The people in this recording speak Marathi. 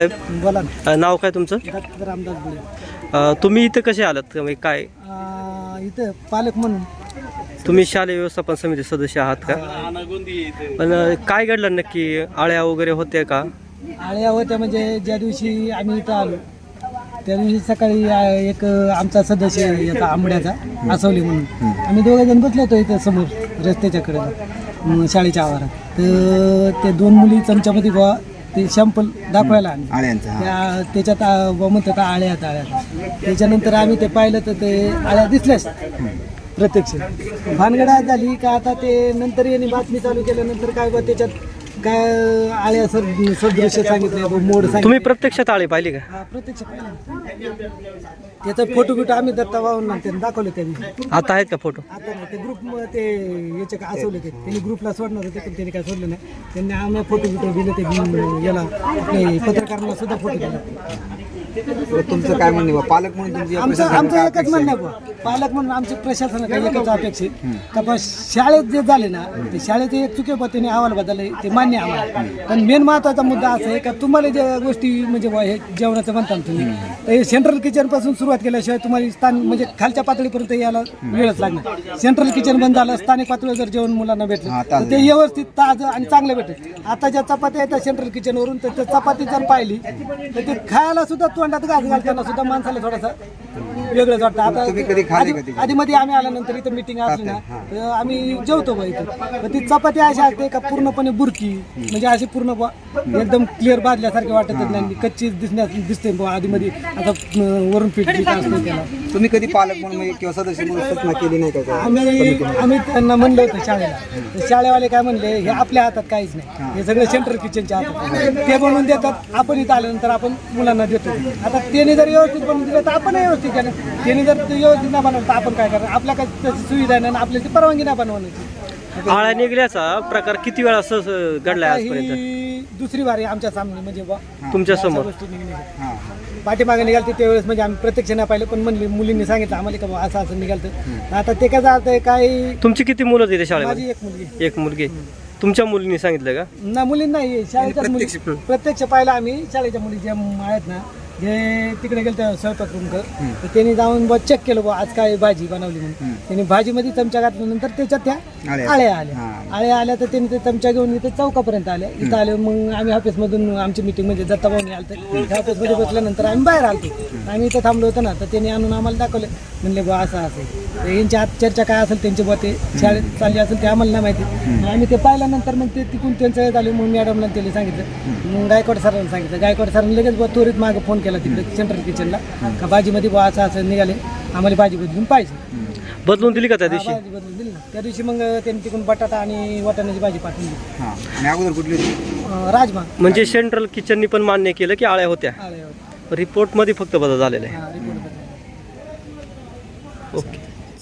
बोला नाव काय तुमचं? रामदास बुले तुम्ही इथं कसे आलात? म्हणजे काय? इथं पालक म्हणून. तुम्ही शालेय व्यवस्थापन समिती सदस्य आहात का? पण काय घडलं? नक्की आळ्या वगैरे होत्या का? आळ्या होत्या म्हणजे ज्या दिवशी आम्ही इथं आलो त्या दिवशी सकाळी एक आमचा सदस्य याचा आंबड्याचा आसवली म्हणून. आम्ही दोघे जण बसलो होतो इथं समोर रस्त्याच्या कडेला अं, शाळेच्या आवारात. तर ते दोन मुली चमच्यामध्ये बुवा ते शॅम्पल दाखवायला आणले. आळ्यांचा हा. त्या त्याच्यात आ- बुवा म्हणतात आळ्यात आळ्यात त्याच्यानंतर आम्ही ते पाहिलं तर ते आळ्या दिसल्याच. प्रत्यक्ष. भानगड आज झाली का आता ते नंतर यांनी बातमी चालू केल्यानंतर काय बा त्याच्यात काय आळ्या सर सदृश्य सांगितले मोड तुम्ही सांगितले प्रत्यक्षात आळे पाहिली का? हा, प्रत्यक्ष पाहिलं त्याचा फोटो बिटो आम्ही दत्ता वाहून त्यांनी दाखवले त्यांनी. आता आहेत का फोटो आता ते ग्रुप ते याचे का असवले ते. त्यांनी ग्रुपला सोडणार होते पण त्यांनी काय सोडलं नाही. त्यांनी आम्ही फोटो बिटो दिले ते घेऊन याला. आपले पत्रकारांना सुद्धा फोटो दिले. तुमचं काय म्हणणं बा? पालक म्हणून तुमची आमचं आमचं एकच म्हणणं आहे? बुवा. पालक म्हणून आमचे प्रशासनाला काही एकच अपेक्षित का बा शाळेत जे झाले ना ते शाळेत एक चुके पण त्यांनी अहवाल बदलले ते मान्य आहे आम्हाला. पण मेन महत्त्वाचा मुद्दा असा आहे का तुम्हाला ज्या गोष्टी म्हणजे बुवा हे जेवणाचं म्हणता ना तुम्ही तर हे सेंट्रल किचनपासून सुरुवात केल्याशिवाय तुम्हाला स्थान म्हणजे खालच्या पातळीपर्यंत यायला वेळच लागणार. सेंट्रल किचन बंद झालं स्थानिक पातळीवर जर जेवण मुलांना भेटलं तर. ते व्यवस्थित ताजं आणि चांगलं भेटेल. आता ज्या चपात्या येतात सेंट्रल किचनवरून तर त्या चपाती जर पाहिली तर ते खायला सुद्धा तोंडात घास घालताना सुद्धा माणसाला थोडासा वेगळंच वाटतं. आता तुम्ही कधी? आधी मध्ये आम्ही आल्यानंतर इथं मिटिंग असली ना तर आम्ही जेवतो बा इथं. तर ती चपाती अशी असते का पूर्णपणे बुरकी म्हणजे अशी पूर्ण बुवा एकदम क्लिअर बाजल्यासारखे वाटत नाही. कच्ची दिसण्यास दिसते बुवा आधी मध्ये आता वरून पीठ असते त्याला तुम्ही कधी पालक म्हणून म्हणजे किंवा सदस्य म्हणून सूचना केली नाही का काय? आम्ही आम्ही त्यांना म्हणलं होतं शाळेला. तर शाळेवाले काय म्हणले हे आपल्या हातात काहीच नाही. हे. सगळं सेंट्रल किचनच्या हातात आहे. ते बनवून देतात. आपण इथं आल्यानंतर आपण मुलांना देतो. आता त्याने जर व्यवस्थित बनवून दिलं तर आपण व्यवस्थित केलं. त्याने जर ते व्यवस्थित नाही बनवलं तर आपण काय करणार? आपल्या काय तशी सुविधा नाही आणि ती परवानगी नाही बनवण्याची आळ्या निघल्याचा प्रकार किती वेळा सहज घडलाय आजपर्यंत? ही दुसरी वारी आमच्या सामने म्हणजे बुवा तुमच्यासमोर. हा. पाठीमागे निघालते त्यावेळेस म्हणजे आम्ही प्रत्यक्ष नाही पाहिलं पण म्हणले मुलींनी सांगितलं आम्हाला का बुवा असं असं निघालतं. आता ते कसं आता काही तुमची किती मुलं तिथे शाळेमध्ये माझी एक मुलगी. एक मुलगी. तुमच्या मुलींनी सांगितलं का? ना मुलींना नाही शाळेच्या मुली प्रत्यक्ष पाहिलं आम्ही. शाळेच्या मुली ज्या आहेत ना जे तिकडे गेले त्या स्वयंपाक रूम तर त्यांनी जाऊन बुवा चेक केलं बुवा आज काय भाजी बनवली म्हणून. त्यांनी भाजीमध्ये चमचा घातल्यानंतर त्याच्यात त्या आळ्या. आल्या हा. आळ्या आल्या तर त्यांनी ते चमचा घेऊन इथे चौकापर्यंत आल्या इथं आले मग आम्ही ऑफिसमधून आमची मिटिंग म्हणजे दत्ताभाऊनी आलं तर त्या ऑफिसमध्ये बसल्यानंतर आम्ही बाहेर आलतो. आम्ही इथं थांबलो होतो ना तर त्यांनी आणून आम्हाला दाखवले. म्हणले बुवा असं असं आहे. तर यांच्या आत चर्चा काय असेल त्यांची बुवा ते शाळेत चालली असेल ते आम्हाला नाही माहिती. आम्ही ते पाहिल्यानंतर मग ते तिकून त्यांचं झालं मग मॅडमला त्यांनी सांगितलं. मग गायकवाड सरांना सांगितलं. गायकवाड सरांनी लगेच बुवा त्वरित मागं फोन केला तिकडे सेंट्रल किचनला का भाजीमध्ये बुवा असं असं निघाले. आम्हाला भाजी बदलून पाहिजे. बदलून दिली का त्या दिवशी? भाजी बदलून दिली. ना त्या दिवशी मग त्यांनी तिकडून बटाटा आणि वाटाण्याची भाजी पाठवून दिली. हा. आणि अगोदर कुठली होती? अं, राजमा. म्हणजे सेंट्रल किचननी पण मान्य केलं की आळ्या होत्या. होते. रिपोर्टमध्ये फक्त बदल झालेला. आहे हा, बदलला. ओके.